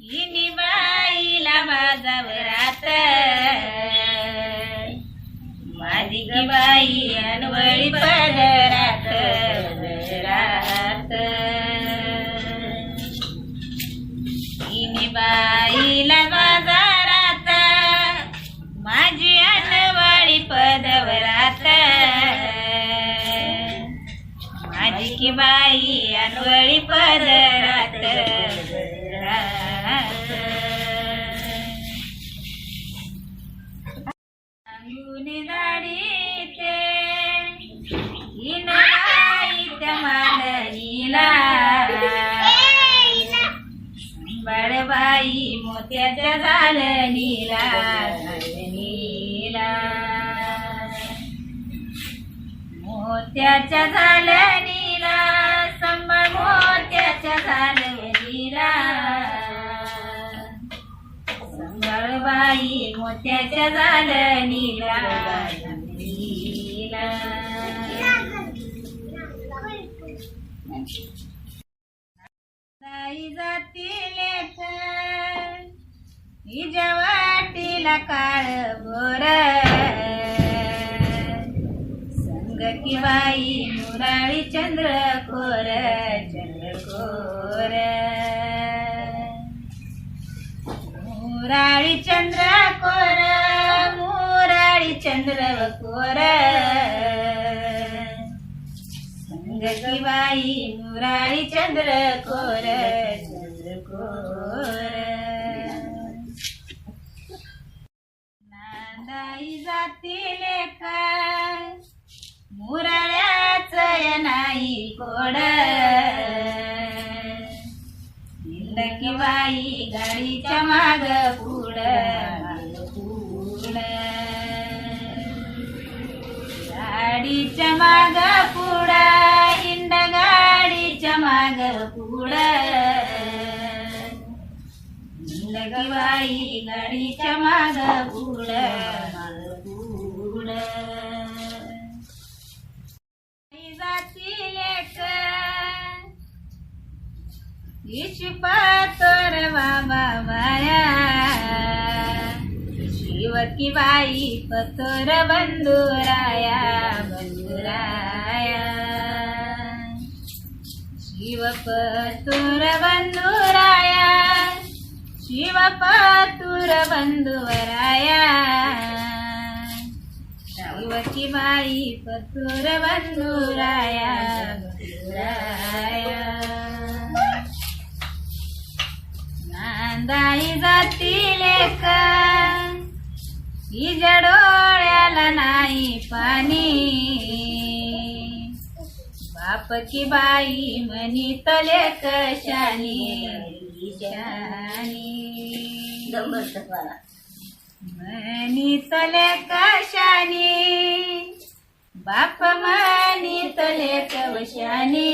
इनी बाईला माझावरात माझी ग बाई अनवळी पदरात रात इनी बाईला बाजारात माझी अनवळी पदवरात माझी की बाई अनवळी पदरात बळबाई मोत्याच्या झालणीला झालणीला मोत्याच्या झालणीला संबळ मोत्याच्या झालणीला संबळबाई मोत्याच्या झालणीला हिच्या काळ गोर संग किवाई मुराळी चंद्र कोर चंद्र कोर मुराळी चंद्र कोर मुराळी चंद्र कोर संग किवाई मुराळी चंद्र कोर नांदाई जातील काय नाही कोड. इंदकी बाई गाडीच्या माग पुढ. माग पुढ गाडीच्या माग पुढ हिंड गाडीच्या माग पुढ. हिंडकी बाई गाडीच्या माग पुढ. बाबाया बाबा माया शिवकी बाई पतोर बंधुराया बंधुराया. शिव पतुर बंधुराया शिव पतुर बंधुवराया शिवकी बाई पतुर बंधुराया बंधुराया. नांदाई जातील हिच्या डोळ्याला नाही पाणी. बाप की बाई म्हणी तले कशानी म्हणी तले कशानी बाप म्हणी तले कवशानी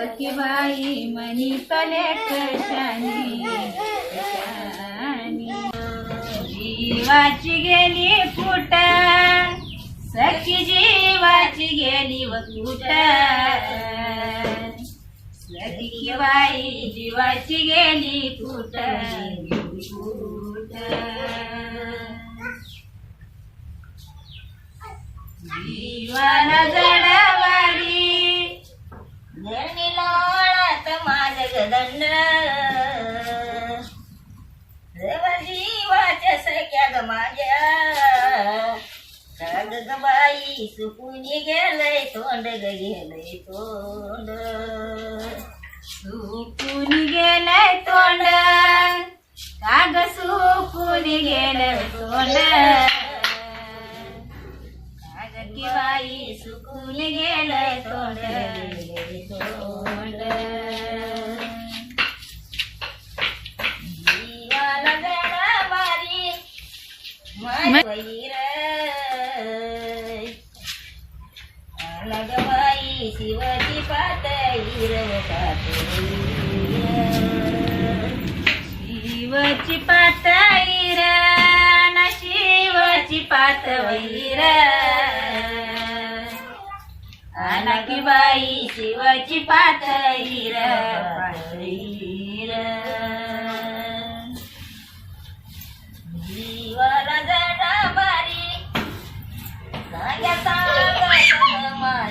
बाप की बाई म्हणी तले कशानी जीवाची गेली फुट सखी जीवाची गेली व सखी की बाई जीवाची गेली फुट जीवाला जडवाडी गदंड देव जीवाच्या सख्या ग माझ्या. काग ग बाई सुकून गेलय तोंड ग गेलय तोंड. सुकून गेलंय तोंड. काग सुकून गेलं तोंड. काग की बाई सुकून गेलंय तोंड गेलंय तोंड. वैर लगबाई शिवाची पातळी शिवाची पातळी ना शिवाची पातळी आला की बाई शिवाची पातळी पातळी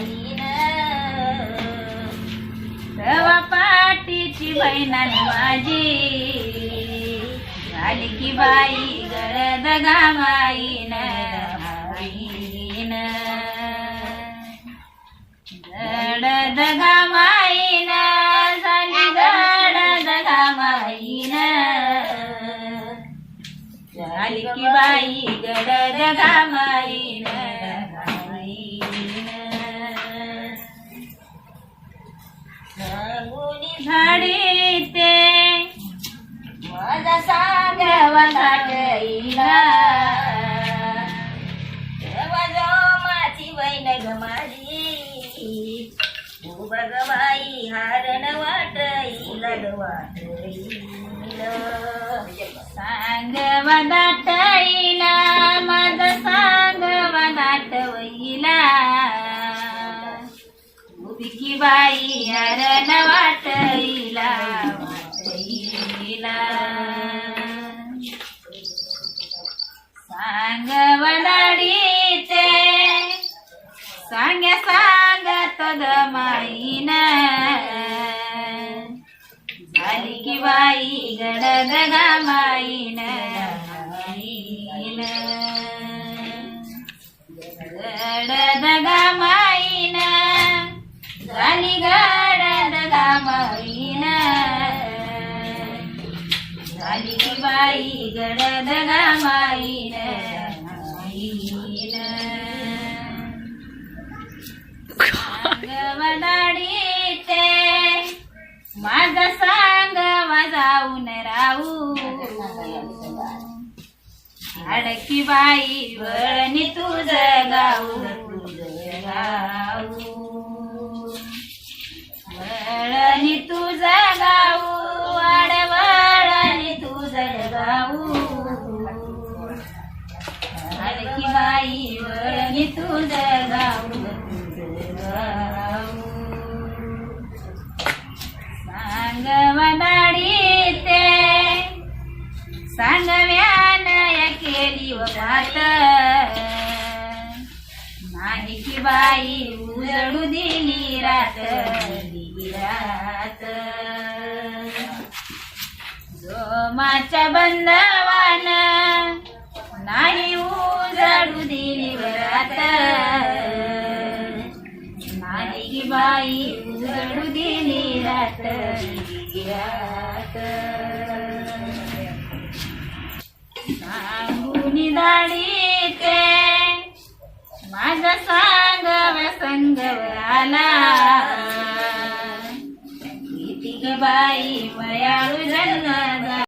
पाटीची बहिणान माझी. झाली की बाई गरद गामाईन माईन गडद गामाईन झाली गडद गामाईन झाली की बाई गडद गामाईन सांगुनी झाडी ते माझा सांग वसाटईला तेव्हा माझी बहीण ग माझी तू ग बाई हारण वाटईल ग वाटईल. सांग वदाटईला माझ सांग वदाटवईला बाई हरण वाटईला वाटईला. सांग सांग सांग्या सांगत माईन. झाली की बाई गडद गा माईन. गडद गामाईन झाली की बाई गडद गामाईन वदाडी ते माझा सांग जाऊन राहू अडकी बाई वळणी तुझ गाऊ गाऊ वळणी तुझ गाऊ आडवळणी तुझ गाऊ. अडकी बाई वळणी तुझ गाऊ गाऊ सांग ते सांगव्यान केली व बात नाही की बाई उजडू दिली रात. माझ्या बंधवान. नाही उजाडू दिली वरात. नाही बाई उजाडू दिली रात. दाडी ते माझ सांगव संगव आला. बाई मयाळू जन्म